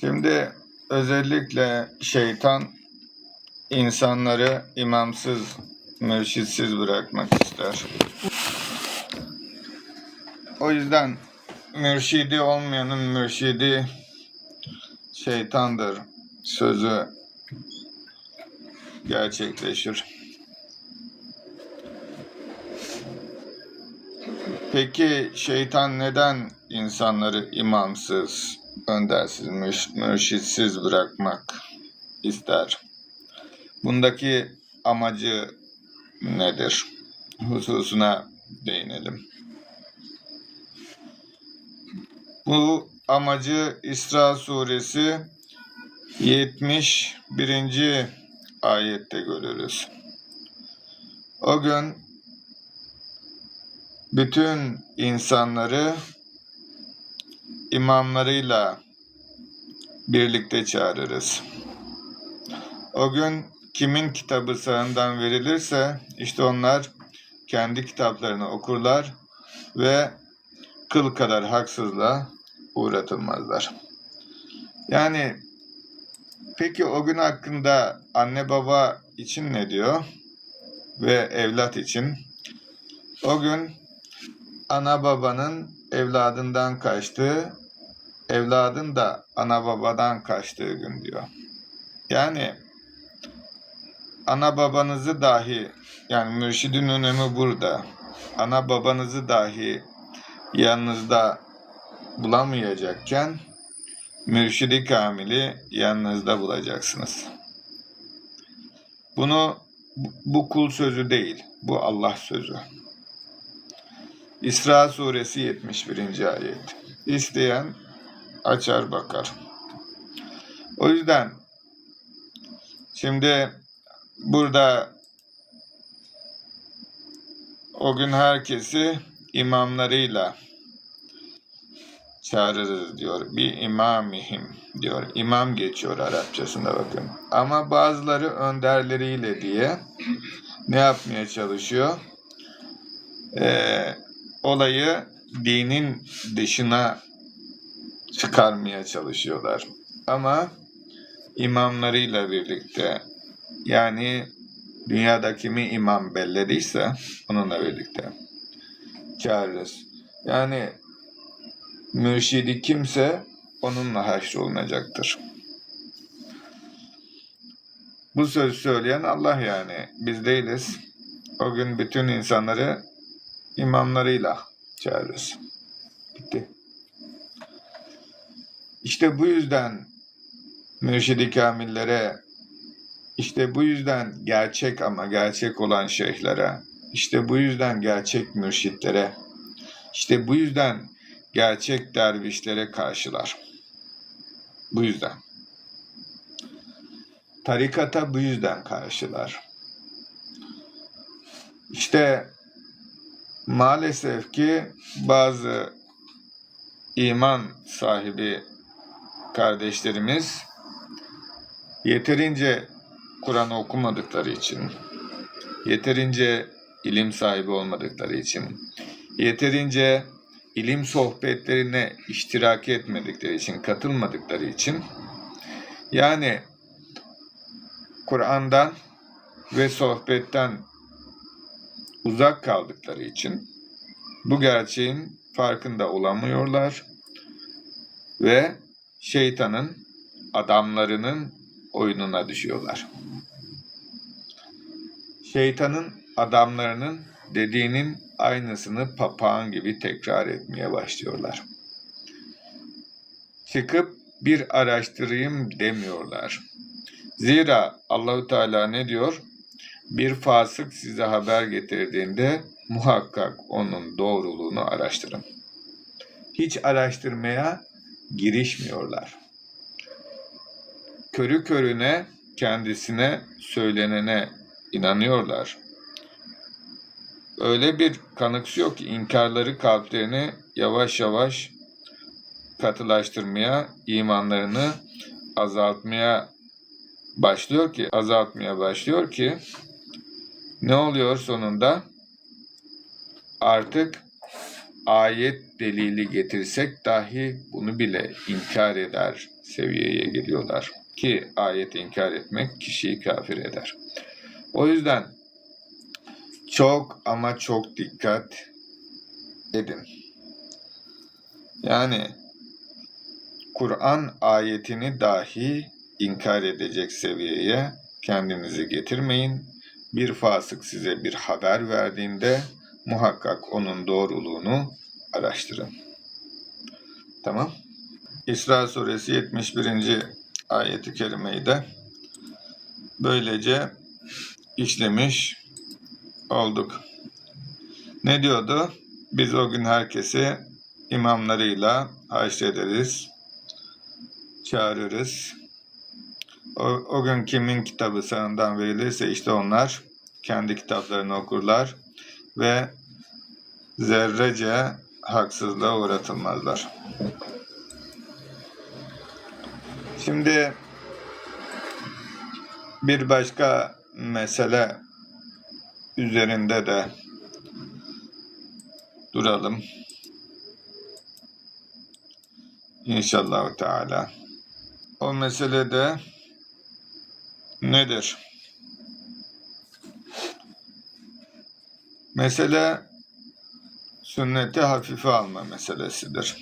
Şimdi özellikle şeytan insanları imamsız, mürşitsiz bırakmak ister. O yüzden mürşidi olmayanın mürşidi şeytandır sözü gerçekleşir. Peki şeytan neden insanları imamsız, öndersiz, mürşitsiz bırakmak ister? Bundaki amacı nedir? Hususuna değinelim. Bu amacı İsra suresi 71. ayette görürüz. O gün bütün insanları imamlarıyla birlikte çağırırız. O gün kimin kitabı sağından verilirse işte onlar kendi kitaplarını okurlar ve kıl kadar haksızlığa uğratılmazlar. Yani peki o gün hakkında anne baba için ne diyor? Ve evlat için? O gün ana babanın evladından kaçtığı, evladın da ana babadan kaçtığı gün diyor. Yani ana babanızı dahi yani mürşidin önemi burada. Ana babanızı dahi yanınızda bulamayacakken mürşidi kamili yanınızda bulacaksınız. Bunu bu- kul sözü değil, bu Allah sözü. İsra suresi 71. ayet. İsteyen açar bakar. O yüzden şimdi burada o gün herkesi imamlarıyla çağırırız diyor. Bir imamihim diyor. İmam geçiyor Arapçasında bakın. Ama bazıları önderleriyle diye ne yapmaya çalışıyor? Ee, olayı dinin dışına çıkarmaya çalışıyorlar. Ama imamlarıyla birlikte yani dünyada kimi imam bellediyse onunla birlikte çağırırız. Yani mürşidi kimse onunla haşrolunacaktır. Bu söz söyleyen Allah yani. Biz değiliz. O gün bütün insanları imamlarıyla çağırırız. Bitti. İşte bu yüzden mürşidi kamillere, işte bu yüzden gerçek ama gerçek olan şeyhlere, işte bu yüzden gerçek mürşitlere, işte bu yüzden gerçek dervişlere karşılar. Bu yüzden. Tarikata bu yüzden karşılar. İşte maalesef ki bazı iman sahibi kardeşlerimiz yeterince Kur'an okumadıkları için, yeterince ilim sahibi olmadıkları için, yeterince ilim sohbetlerine iştirak etmedikleri için, katılmadıkları için yani Kur'an'dan ve sohbetten uzak kaldıkları için bu gerçeğin farkında olamıyorlar ve şeytanın adamlarının oyununa düşüyorlar. Şeytanın adamlarının dediğinin aynısını papağan gibi tekrar etmeye başlıyorlar. Çıkıp bir araştırayım demiyorlar. Zira Allahü Teala ne diyor? Bir fasık size haber getirdiğinde muhakkak onun doğruluğunu araştırın. Hiç araştırmaya girişmiyorlar. Körü körüne kendisine söylenene inanıyorlar. Öyle bir kanıksıyor ki inkarları kalplerini yavaş yavaş katılaştırmaya, imanlarını azaltmaya başlıyor ki, azaltmaya başlıyor ki ne oluyor sonunda? Artık ayet delili getirsek dahi bunu bile inkar eder, seviyeye geliyorlar. Ki ayeti inkar etmek kişiyi kafir eder. O yüzden çok ama çok dikkat edin. Yani Kur'an ayetini dahi inkar edecek seviyeye kendinizi getirmeyin. Bir fasık size bir haber verdiğinde muhakkak onun doğruluğunu araştırın. Tamam. İsra suresi 71. ayeti kerimeyi de böylece işlemiş olduk. Ne diyordu? Biz o gün herkesi imamlarıyla haşrederiz, çağırırız. O, o gün kimin kitabı sağından verilirse işte onlar kendi kitaplarını okurlar ve zerrece haksızlığa uğratılmazlar. Şimdi bir başka mesele üzerinde de duralım. İnşallah Teala. O mesele de nedir? Mesele sünneti hafife alma meselesidir.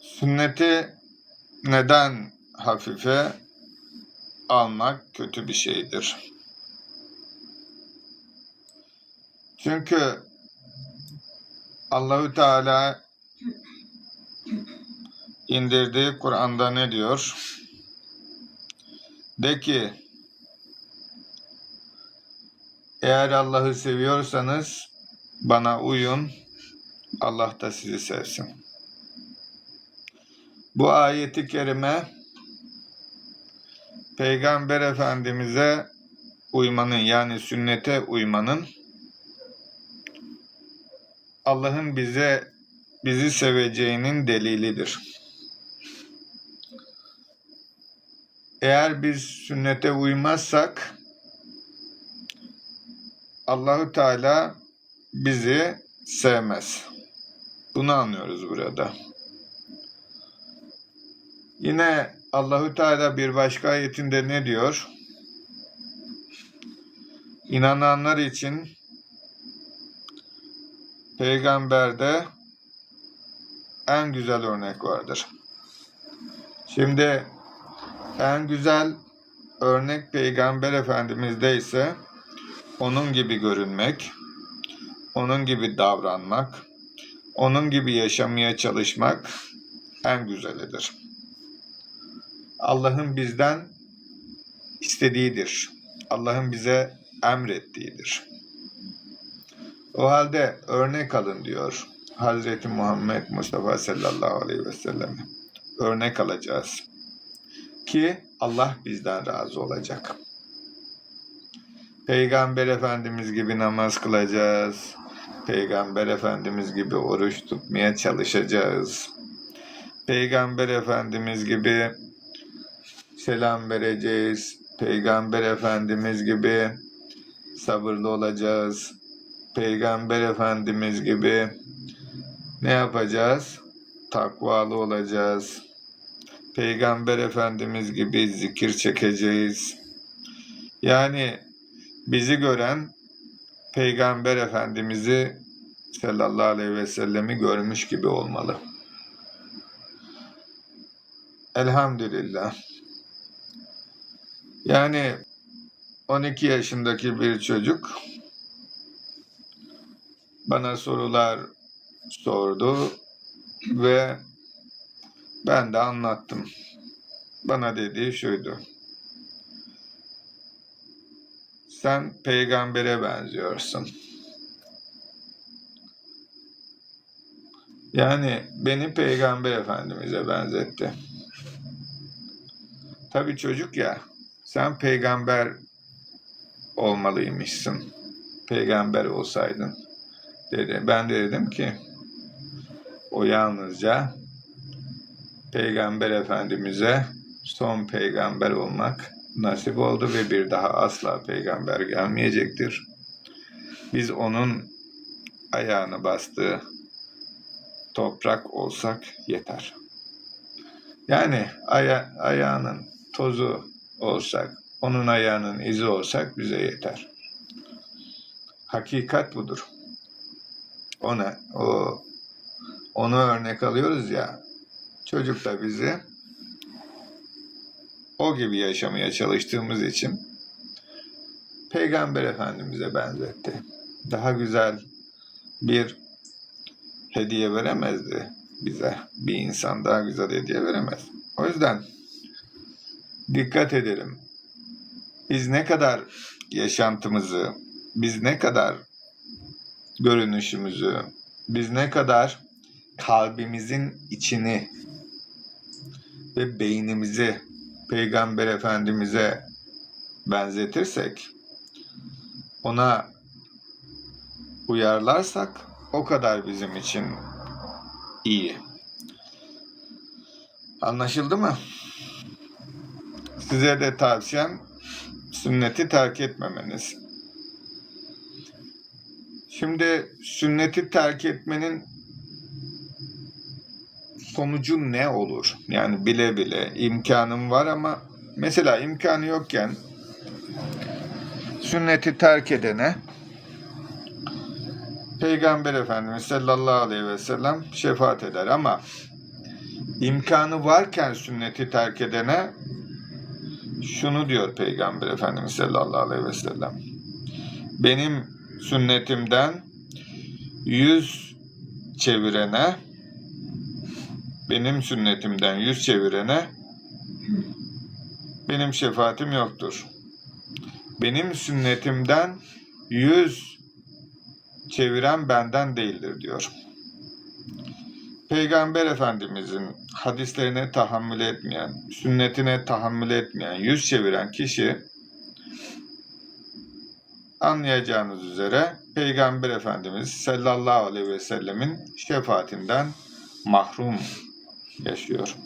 Sünneti neden hafife almak kötü bir şeydir? Çünkü Allahü Teala indirdiği Kur'an'da ne diyor? De ki eğer Allah'ı seviyorsanız bana uyun, Allah da sizi sevsin. Bu ayeti kerime Peygamber Efendimiz'e uymanın yani sünnete uymanın Allah'ın bize bizi seveceğinin delilidir. Eğer biz sünnete uymazsak Allahü Teala bizi sevmez. Bunu anlıyoruz burada. Yine Allahü Teala bir başka ayetinde ne diyor? İnananlar için peygamberde en güzel örnek vardır. Şimdi en güzel örnek peygamber efendimizde ise onun gibi görünmek, onun gibi davranmak, onun gibi yaşamaya çalışmak en güzelidir. Allah'ın bizden istediğidir. Allah'ın bize emrettiğidir. O halde örnek alın diyor Hazreti Muhammed Mustafa sallallahu aleyhi ve sellem. Örnek alacağız. Ki Allah bizden razı olacak. Peygamber Efendimiz gibi namaz kılacağız. Peygamber Efendimiz gibi oruç tutmaya çalışacağız. Peygamber Efendimiz gibi selam vereceğiz. Peygamber Efendimiz gibi sabırlı olacağız. Peygamber Efendimiz gibi ne yapacağız? Takvalı olacağız. Peygamber Efendimiz gibi zikir çekeceğiz. Yani bizi gören Peygamber Efendimiz'i sallallahu aleyhi ve sellemi görmüş gibi olmalı. Elhamdülillah. Yani 12 yaşındaki bir çocuk bana sorular sordu ve ben de anlattım. Bana dediği şuydu. Sen peygambere benziyorsun. Yani beni peygamber efendimize benzetti. Tabii çocuk ya, sen peygamber olmalıymışsın. Peygamber olsaydın dedi. Ben de dedim ki o yalnızca peygamber efendimize son peygamber olmak nasip oldu ve bir daha asla peygamber gelmeyecektir. Biz onun ayağını bastığı toprak olsak yeter. Yani aya, ayağının tozu olsak, onun ayağının izi olsak bize yeter. Hakikat budur. Ona, o, onu örnek alıyoruz ya, çocuk da bizi o gibi yaşamaya çalıştığımız için Peygamber Efendimiz'e benzetti. Daha güzel bir hediye veremezdi bize. Bir insan daha güzel hediye veremez. O yüzden dikkat edelim. Biz ne kadar yaşantımızı, biz ne kadar görünüşümüzü, biz ne kadar kalbimizin içini ve beynimizi Peygamber Efendimiz'e benzetirsek, ona uyarlarsak o kadar bizim için iyi. Anlaşıldı mı? Size de tavsiyem sünneti terk etmemeniz. Şimdi sünneti terk etmenin sonucu ne olur? Yani bile bile imkanım var ama mesela imkanı yokken sünneti terk edene Peygamber Efendimiz sallallahu aleyhi ve sellem şefaat eder ama imkanı varken sünneti terk edene şunu diyor Peygamber Efendimiz sallallahu aleyhi ve sellem. Benim sünnetimden yüz çevirene benim sünnetimden yüz çevirene benim şefaatim yoktur. Benim sünnetimden yüz çeviren benden değildir diyor. Peygamber Efendimizin hadislerine tahammül etmeyen, sünnetine tahammül etmeyen, yüz çeviren kişi anlayacağınız üzere Peygamber Efendimiz sallallahu aleyhi ve sellemin şefaatinden mahrum yaşıyor.